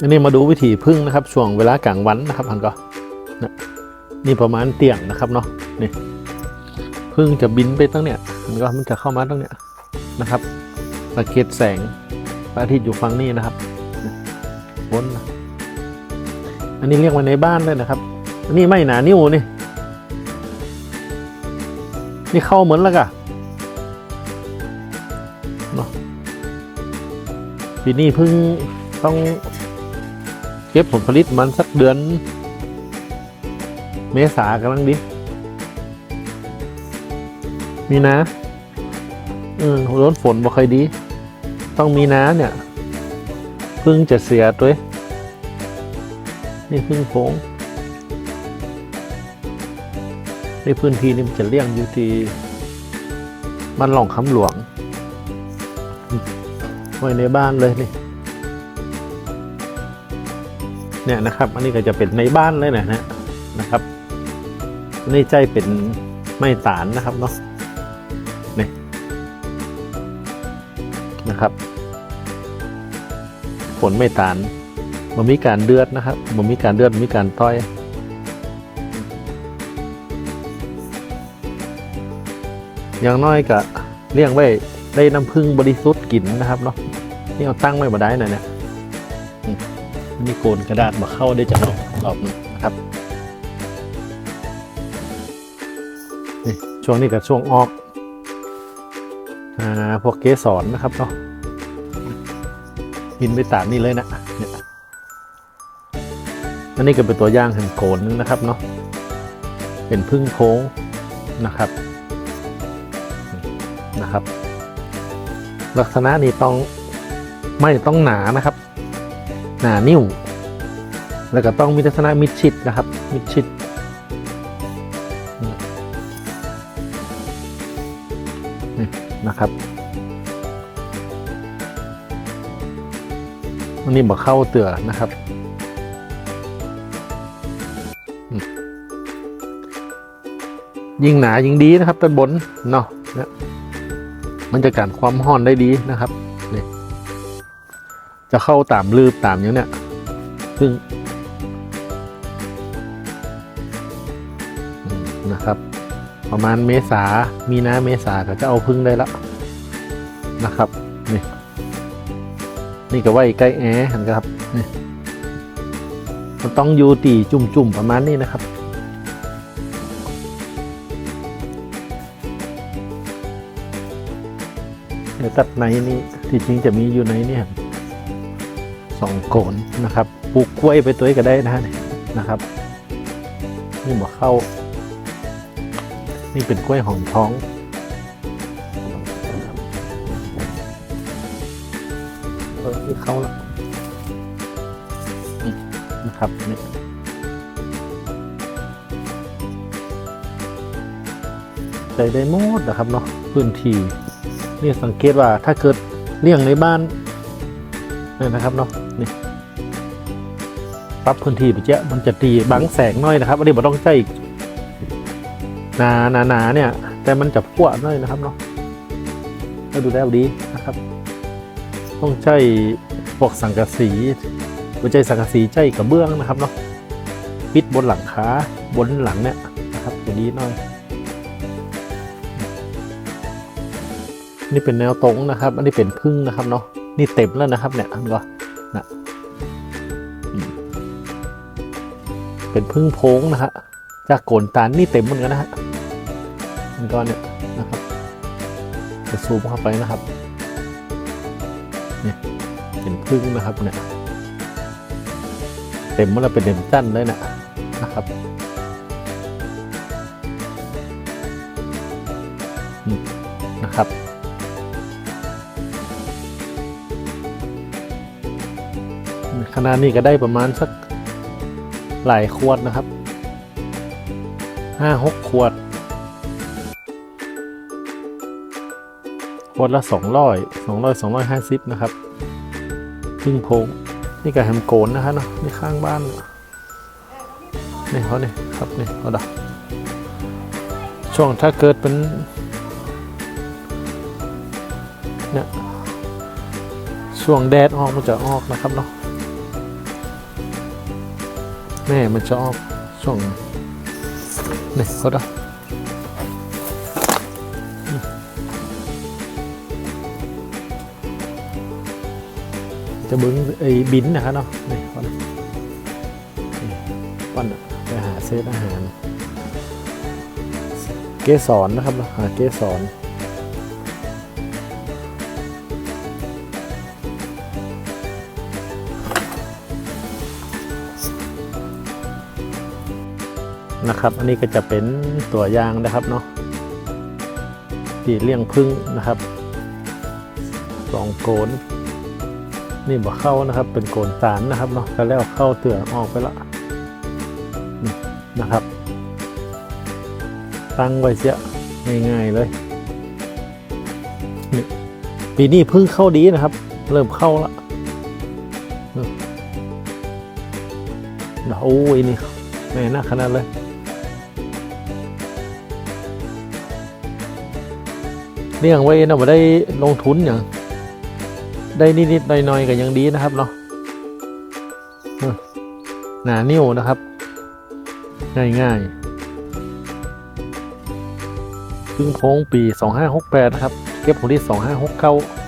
อันนี้มาดูวิธีพึ่งนะครับช่วงเวลากลางวันนะครับพันก็นะนี่ประมาณเตียงนะครับเนาะนี่พึ่งจะบินไปตั้งเนี่ยมันก็มันจะเข้ามาตั้งเนี่ยนะครับสังเกตแสงพระอาทิตย์อยู่ฝั่งนี้นะครับบนอันนี้เรียกว่าในบ้านเลยนะครับ อันนี้ไม่หนานิ้วนี่นี่เข้าเหมือนแล้วกะเนาะปีนี้พิ่งต้อง เก็บผลผลิตมันสักเดือน เมษากำลังดีมีนาอืมร้นฝนบ่ค่อยดี ต้องมีน้าเนี่ยเพึ่งจะเสียตัวเองนี่พึ่งโพงในพื้นที่นี่มันจะเลี้ยงอยู่ที่บ้านหลองคำหลวงไว้ในบ้านเลยนี่ เนี่ยนะครับ อันนี้ก็จะเป็นในบ้านเลยนะฮะนะครับนนี่ใจเป็นไม้ตานนะครับเนาะนี่นะครับ ผลไม่ตานมันมีการเดือดนะครับมันมีการเดือดมีการต้อยอย่างน้อยก็เลี้ยงไว้ได้น้ำผึ้งบริสุทธิ์กินนะครับเนาะนี่เอาตั้งไว้มาได้หน่อยเนี่ย มนี่โกนกระดาษมาเข้าได้จากรอบรอบหนึงนะครับนี่ช่วงนี้กับช่วงออกอ่าพวกเกสรนะครับเนาะกินไปตามนี่เลยนะเนี่ยอันนี้ก็เป็นตัวอย่างแห่งโกนนึงนะครับเนาะเป็นพึ่งโค้งนะครับนะครับ ลักษณะนี้ต้องไม่ต้องหนานะครับ หนานิ่วแล้วก็ต้องมีลักษณะมิดชิดนะครับ มิดชิดนี่นะครับอันนี้บอกเข้าเตือนะครับยิ่งหนายิ่งดีนะครับด้านบนเนาะเนี่ยมันจะกันความห้อนได้ดีนะครับ จะเข้าตามลืบตามอย่างเนี้ยซึ่งนะครับ ประมาณเมษามีนาเมษาก็จะเอาพึ่งได้แล้วนะครับนี่นี่ก็ไว้ใกล้แอร์เห็นไหมครับนี่มันต้องอยู่ตีจุ่มๆประมาณนี้นะครับเดี๋ยวตัดในนี่ที่จริงจะมีอยู่ในเนี่ครับ สองโกนนะครับปลูกกล้วยไปตัวก็ได้นะฮะนะครับ นี่บอกเข้า นี่เป็นกล้วยหอมท้องเออนี่เข้าแล้วนี่นะครับนี่ใจได้หมดนะครับเนาะพื้นที่นี่สังเกตว่าถ้าเกิดเลี้ยงในบ้าน นี่นะครับเนาะนี่ปรับพื้นที่ไปเจ๊ะมันจะตีบังแสงน้อยนะครับอันนี้เราต้องใช้หนาหนาหนาเนี่ย แต่มันจะพวน้อยนะครับเนาะให้ดูแล้วดีนะครับ ต้องใช้พวกสังกะสีหัวใจสังกะสีใจกระเบื้องนะครับเนาะปิดบนหลังคาบนหลังเนี่ยนะครับจะดีน่อยนี่เป็นแนวตรงนะครับ อันนี้เป็นพึ่งนะครับเนาะ นี่เต็มแล้วนะครับเนี่ยอันก็นะเป็นพึ่งโพงนะฮะจากโกนตาลนี่เต็มเหมือนกันนะฮะมันก็เนี่ยนะครับจะซูมเข้าไปนะครับเนี่ยเป็นพึ่งนะครับเนี่ยเต็มหมดแล้วเป็นเต็มจั้นเลยนะนะครับนะครับ ขนาดนี้ก็ได้ประมาณสักหลายขวดนะครับห้าหกขวด ขวดละสองร้อยสองร้อยสองร้อยห้าสิบนะครับพึ่งโพงนี่ก็แฮมโกนนะฮะเนาะนี่ข้างบ้านนี่เขาเนี่ยครับนี่เขาดักช่วงถ้าเกิดเป็นเนี่ยช่วงแดดออกมันจะออกนะครับเนาะ แม่มันจะออกช่งนี่เขาดจะบิ้งไอ้บินนะครับเนาะนี่ก่อนนี่ก่อนไปหาเศษอาหาร เกสรนะครับหาเกสร นะครับ อันนี้ก็จะเป็นตัวยางนะครับเนาะที่เลี้ยงพึ่งนะครับสองโกน นี่บ่เข้านะครับ เป็นโกนสารนะครับเนาะก็แล้วเข้าเตือออกไปละนี่นะครับ ตั้งไว้เสียง่ายๆเลยนี่ปีนี้พึ่งเข้าดีนะครับ เริ่มเข้าละนะโอ้ยนี่แม่น่าขนาดเลย เลี้ยงไว้นะ่าได้ลงทุนอย่างได้นิดๆหน่อยๆก็ยังดีนะครับเนาะหนานิ้วนะครับ ง่ายๆพึ่งโค้งปี 2568 นะครับ เก็บผลที่ 2569